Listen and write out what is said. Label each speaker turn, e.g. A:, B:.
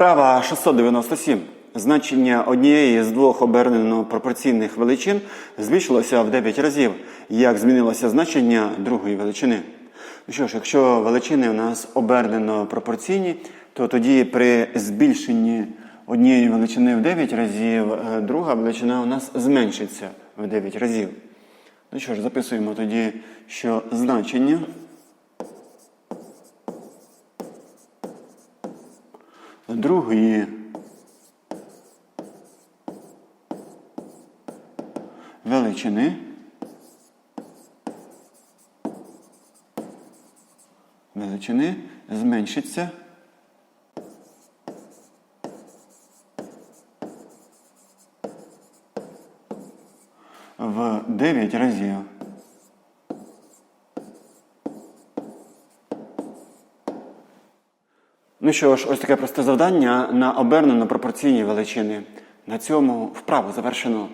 A: Вправа 697. Значення однієї з двох обернено пропорційних величин збільшилося в 9 разів. Як змінилося значення другої величини? Ну що ж, якщо величини у нас обернено пропорційні, то тоді при збільшенні однієї величини в 9 разів, е, друга величина у нас зменшиться в 9 разів. Ну що ж, записуємо тоді, що значення другої величини. Величини. Зменшиться. В 9 разів. Ну що ж, ось таке просте завдання на обернено пропорційні величини. На цьому вправу завершено.